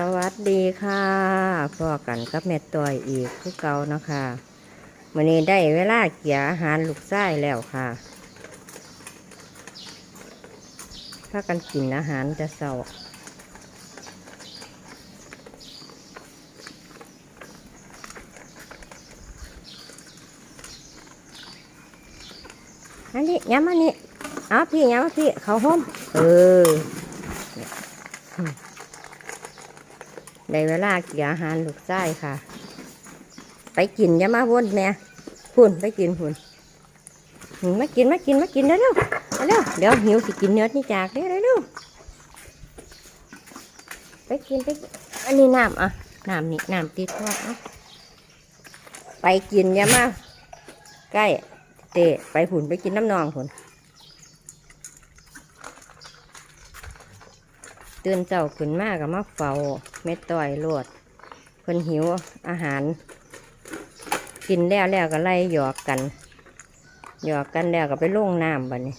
สวัสดีค่ะพ่อกันกับแม่ต่อยอีกคือเก่านะคะวันนี้ได้เวลาเกี่ยอาหารลูกไส้แล้วค่ะถ้ากันกินอาหารจะเศร้าอันนี้ย้ำอันนี้เอาพี่ย้ำพี่เขาห้มเออ ในเวลาเกี่ยอาหารลูกไส้ค่ะ ไปกินอย่ามาวนแม่พุ่นไปกินพุ่นมากินมากินมากินเร็วเร็วเร็วเดี๋ยวหิวสิกินเนื้อนี่จากเร็วเร็วเร็วไปกินไปอันนี้น้ำอะน้ำนี่น้ำติดทอดอะไปกินอย่ามาใกล้เตะไปผุนไปกินน้ำนองผุน ตื่นเจ้าขึ้นมากกับมาเฝ้าเม็ดต่อยโลดเพิ่นหิวอาหาร กินแล้วแล้วก็ไล่หยอกกันหยอกกันแล้วก็ไปลงน้ำบัดนี้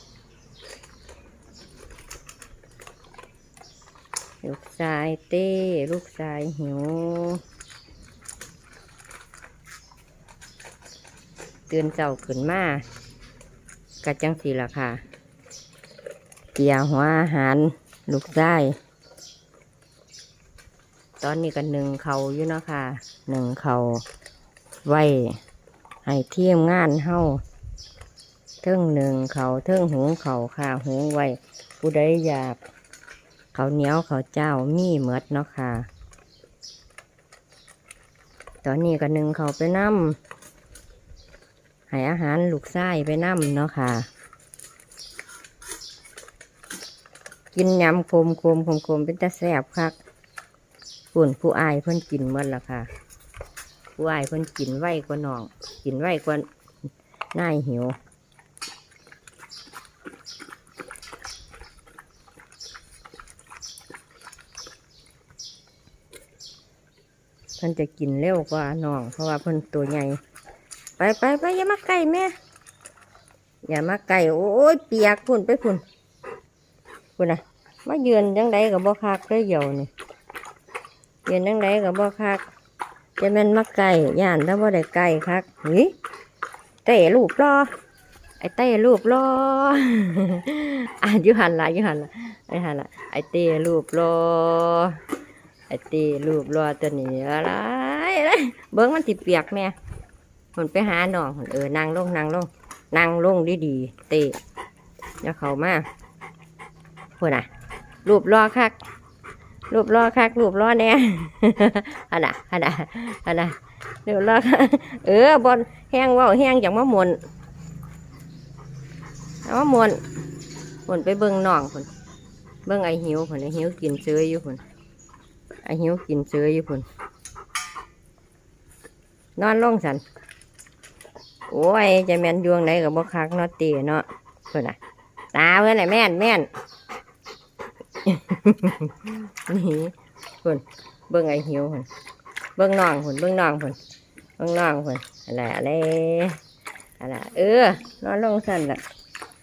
ลูกชายเต้ลูกชายหิว เตื่นเจ้าขึ้นมากะจังสีละค่ะ เกี่ยหัวอาหาร ลูกชาย อนนี้ก็หนึ่งเขาอยู่เนาะค่ะหนึ่งเขาไว้ให้เทียมงานเฮาเทิงหนึ่งเขาเทิงหุงเขาค่ะหุงไว้ผู้ใดอยากเขาเหนียวเขาเจ้ามีเหมดเนาะค่ะ ตอนนี้ก็หนึ่งเขาไปน้ำให้อาหารลูกไส้ไปน้ำเนาะค่ะกินยำคมคมคมคมเป็นตาแซ่บคัก ปุ่นผู้อายเพิ่นกินหมดและค่ะ ผู้อายเพิ่นกินไวกว่าน้อง กินไวกว่าน่ายหิวเพิ่นจะกินเร็วกว่าน้อง เพราะว่าเพิ่นตัวใหญ่ ไปไปไปอย่ามาใกล้แม่ อย่ามาใกล้โอ้ยเปียกพุ่นไปพุ่นพุ่นนะมาเยือนจังใดกับบ่คักเลยเหี่ยวนี่ เย็นนั่งไดกับบ่คัก จะแม่นมาไก่ย่านถ้าบ่ได้ไก่คักหึเตะรูปรอไอเตะรูปรออะอยุหันละอยุหันละไอหันละไอเตะรูปรอไอเตะรูปรอตัวนี้อะไรอะไรเบิ้งมันติเปียกแม่มันไปหาหนองเออนั่งลงนั่งลงนั่งลงดีดีเตะอย่าเข้ามาพูดน่ะรูปรอคัก รูปรอคักรูปรอแน่อันน่ะอันน่ะอันน่ะรูปรอคเออบอลแห้งว่าแห้งอย่างมะมวนเอามะมวนมวนไปเบิ่งน้องคนเบิ่งไอหิวคนไอหิวกินเสืออยู่คนไอหิวกินเสืออยู่คนนอนลงสันโอ้ยจะแม่นยวงไหนกับบ่คักนาะตีเนาะคนน่ะตาเพื่อนไหนะแม่นแม่น นี่คนเบิ่งไอหิวคนเบิ่งน้องคนเบิ่งน้องคนเบิ่งน้องคนอะไรอะไรอะไรเออนอนลงสันละ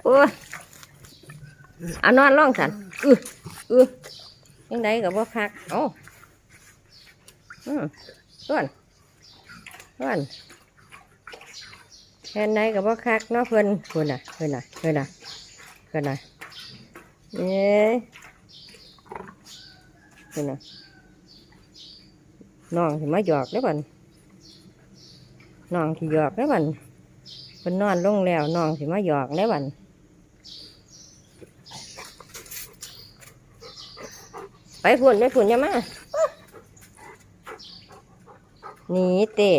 โอ้เอานอนลงสันอืออือยังไงกับว่าพักเอ้าอืมส่วนส่วนแค่ไหนกับว่าคักเนาะเพิ่อนเพิ่นน่ะเพิ่นน่ะเพิ่นน่ะเพิ่นน่ะเอ้ย นี่นะน้องที่มาหยอกแล้วบันน้องที่หยอกแล้วบันเป็นนอนลงแล้วน้องที่มาหยอกแล้วบันไปฝุ่นไปฝุ่นยามาหนีเตะ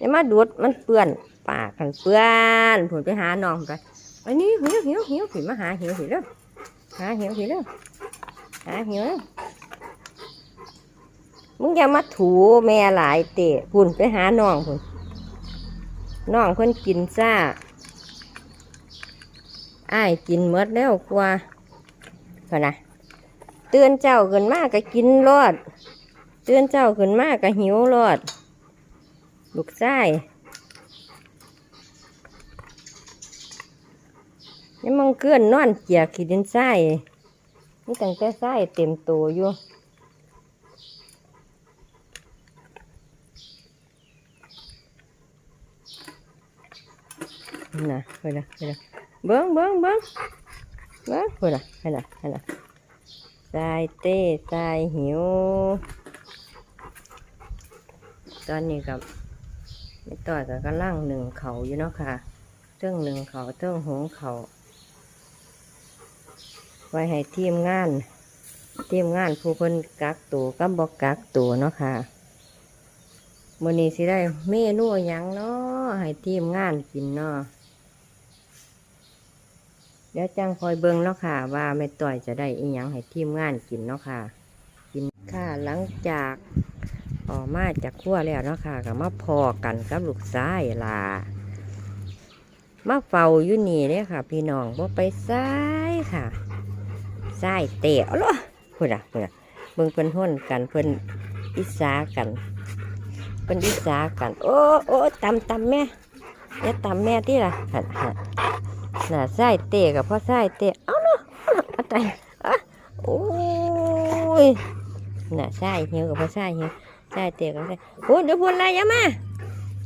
ยามาดูดมันเปื้อนปากกันเปื้อนผุนไปหาน้องไปไปนี่หิวหิวหิวผิมาหาหิวผิแล้วหาหิวผิแล้ว หาหิวแล้วมึงอย่ามาถูแม่หลายเตะพุ่นไปหาน้องพุ่นน้องเพิ่นกินซ่าอ้ายกินเมดแล้วกว่าพอนะเตือนเจ้าขึ้นมากก็กินรอด เตือนเจ้าขึ้นมากก็หิวรอดลูกไส้นี่มึงเกลื่อนนอนเกียกขีดินไส้ นี่ตั้งแต่ไส้เต็มตัวอยู่น่ะเฮ้ยนะเฮ้ยนะเบิ้งเบิ้งเบิ้งเบิ้งเฮ้ยนะเฮ้ยนะเฮ้ยนะทรายเต้ทรายหิว ตอนนี้กับไม่ต่อยกับกระล่างหนึ่งเขาอยู่เนาะค่ะเรื่งหนึ่งเขาเรื่องหงเขา ไว้ให้ทีมงาน ทีมงานผู้คนกักตัวกับอกกักตัวเนาะค่ะมื้อนี้สิได้เมนูหยังเนาะให้ทีมงานกินเนาะเดี๋ยวจังคอยเบิ่งเนาะค่ะ ว่าแม่ต่อยจะได้อีหยังให้ทีมงานกินเนาะค่ะ กินค่ะหลังจากออกมาจากครัวแล้วเนาะค่ะก็มาพอกันกับลูกชายล่ะมาเฝ้าอยู่นี่เลยค่ะ พี่น้องว่าไปซ้ายค่ะ ใส่เตะเอาล่ะพื่อนอะพื่อนอะเบิ่งเพิ่นห้นกันเพิ่นอิสากันเพิ่นอิสากัน โอ้โอ้ตำตำแม่อย่าตำแม่ที่ล่ะหันหันน่ะใส่เตะกับพ่อใส่เตะเอาเนาะเอาเนาะเอาใจอะโอ้ยน่ะใส่เหี่ยวกับพ่อใส่เหี่ยวใส่เตะกับใส่โอ้เดี๋ยวพุ่นอะไรอย่ามา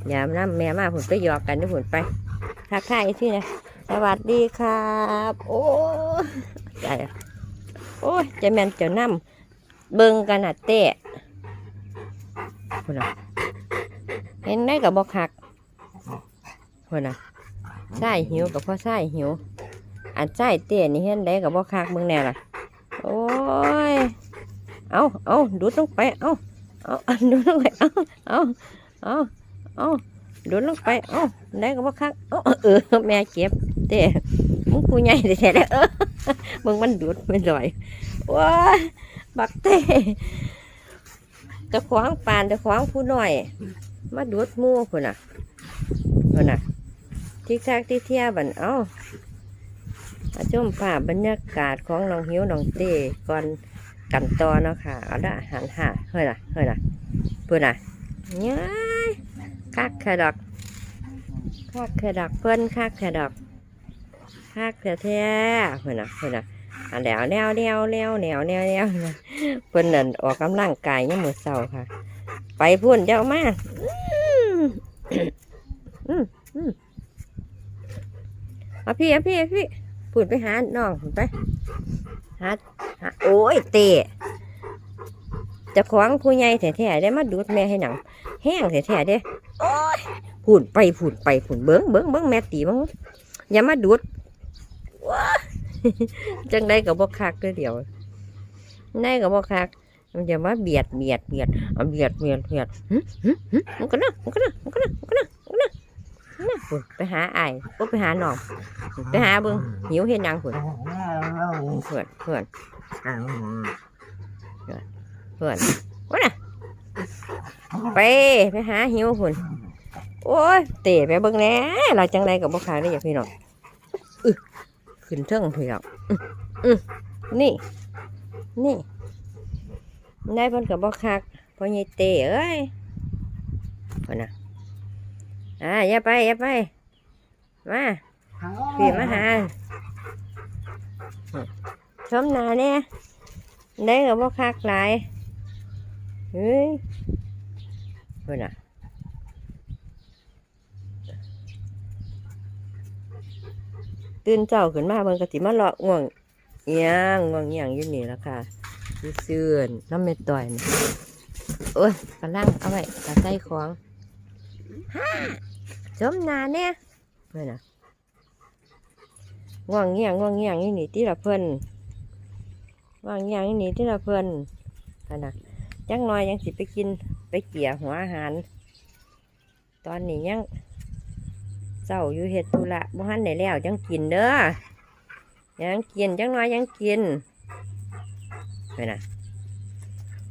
อย่ามาแม่มาพุ่นไปหยอกกันเดี๋ยวพุ่นไปทักทายอีกที่นะสวัสดีครับ โอ้ยใจ โอ้ยจะแมนเจ้าน้ำเบิ่งกันน่ะเตะคนน่ะเห็นได้กับบอคักคนน่ะใส่หิวกับพ่อใส่หิว อันใส่เตะนี่เห็นได้กับบอคักเบิ่งแน่ล่ะ โอ้ย เอาเอาดูดลงไป เอาเอาดูดลงไป เอาเอาเอาเอาดูดลงไป เอาได้กับบอคักเออแม่เจ็บเตะมึงกูใหญ่แท้ๆเลยเออ มึงมันดูดไม่ลอยว้าบักเต้จะขวางปานจะขวางผู้น้อย มาดูดมู่คนน่ะคนน่ะ ที่แทกที่เที่ยบันเอ้าอาชมภาพบรรยากาศของน้องหิวน้องเต้ก่อนกันต่อเนาะค่ะเอาละหันหาเฮ้ยน่ะเฮ้ยน่ะเพื่อนน่ะย้ายคักแค่ดอกคักแค่ดอกเพื่อนคักแค่ดอก คักแท้ๆเพื่อนนะเพื่อนนะแล้วแนวแนวแนวแนวแนวแนวเพิ่อนนั่นออกกำลังกายยังมือเศร้าค่ะ ไปพุ่นเจ้ามาเอาพี่เอาพี่เอาพี่พุ่นไปหาน้องไปหาหาโอ้ยเตะจะขวางผู้ใหญ่แท้ๆได้มาดูดแม่ให้หนัง แห้งแท้ๆเด้โอ้ยพุ่นไปพุ่นไปพุ่นเบิ้งเบิ้งเบิ้งแม่ตีมึงอย่ามาดูด จังได้กับบกคักเด้อเดียวได้กับบกคักมันจะมาเบียดเบียดเบียดเอาเบียดเบียดเบียดหึหึหึมันก็นะมันก็นะมันก็นะมันก็นะมันก็นะนะพุ่นไปหาไอ้ก็ไปหาหนองไปหาเบิ่งหิวเห็นยังพุ่นเพื่อนเพื่อนเพื่อนว่าน่ะไปไปหาหิวพุ่นโอ้ยเตะไปเบิ่งแน่เราจังไรกับบกคักได้อย่าพี่น้อง ขึ้นเทิงพี่น้องอื้ออื้อนี่ นี่ได้เพิ่นกับบ่คักพอใหญ่เตะเอ้ยพิ่นน่ะอ่าอย่าไปอย่าไป มาพี่มาหาชมนาเนี่ยได้กับบ่คักหลายเฮ้ยเพิ่นน่ะ ตื่นเจ้าขึ้นมาเพิ่นก็สิมาเลาะง่วงเอียงง่วงเอียงอยู่นี่ละค่ะเสื่อนน้ำเม็ดต่อยโอ้ยกำลังเอาไว้ตาใส่ของฮ่าจมนาเนี่ยเพื่อนน่ะง่วงเงียงง่วงเงียงนี่นี่ที่ละเพื่อนง่วงเงียงนี่นี่ที่ละเพื่อนขนาดจังน้อยยังสิไปกินไปเกี่ยหัวอาหาร ตอนนี้ยัง เจ้าอยู่เฮ็ดธุระบ่ทันได้แล้วจังกินเด้อยังกินจังน้อยยังกินไปนะ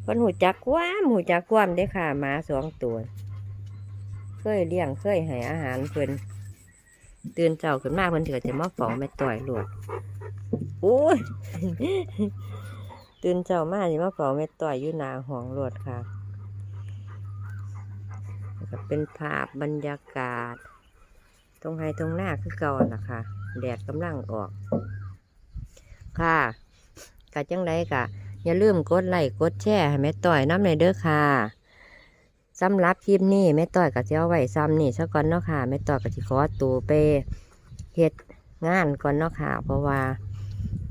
เพิ่นหูจักความหูจักความได้ค่ะหมาสองตัวเคยเลี้ยงเคยให้อาหารเพิ่นตื่นเช้าขึ้นมาเพิ่นถือจะมาเฝ้าแม่ต่อยหลวดโอ้ยตื่นเช้ามาสิมาเฝ้าแม่ต่อยอยู่หนาห้องหลวดค่ะ เป็นภาพบรรยากาศ ตรงไฮตรงหน้าคือเก่าน่ะค่ะ แดดกำลังออก ค่ะกะจังไดกะ อย่าลืมกดไลค์กดแชร์ให้แม่ต่อยน้ำในเด้อค่ะสำหรับคลิปนี้แม่ต่อยก็จะเอาไว้ซ้ำนี่ซะก่อนเนาะค่ะแม่ต่อยก็จะขอตัวไปเฮ็ดงานก่อนเนาะค่ะ เพราะว่า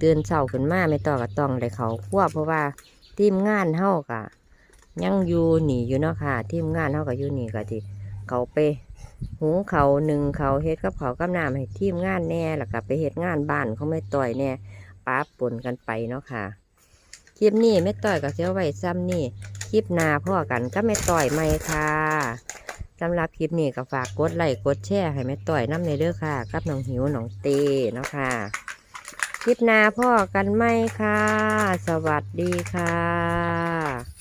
ตื่นเช้าขึ้นมาไม่ต่อยก็ต้องได้เขาครัวเพราะว่าทีมงานเฮากะยังอยู่หนีอยู่เนาะค่ะ ทีมงานเฮาก็อยู่หนีก็ที่เขาไป หุงเขาหนึ่งเขาเฮ็ดกับเขากับน้ำให้ทีมงานแน่แล้วก็ไปเฮ็ดงานบ้านเขาไม่ต่อยแน่ป้าปนกันไปเนาะค่ะคลิปนี้ไม่ต่อยก็เสียไว้ซ้ำนี่คลิปหน้าพ่อกันก็ไม่ต่อยไม่ค่ะสำหรับคลิปนี้ก็ฝากกดไลค์กดแชร์ให้แม่ต่อยน้ำในเด้อค่ะ กับน้องหิวน้องเตเนาะค่ะ คลิปหน้าพ่อกันไหมค่ะ สวัสดีค่ะ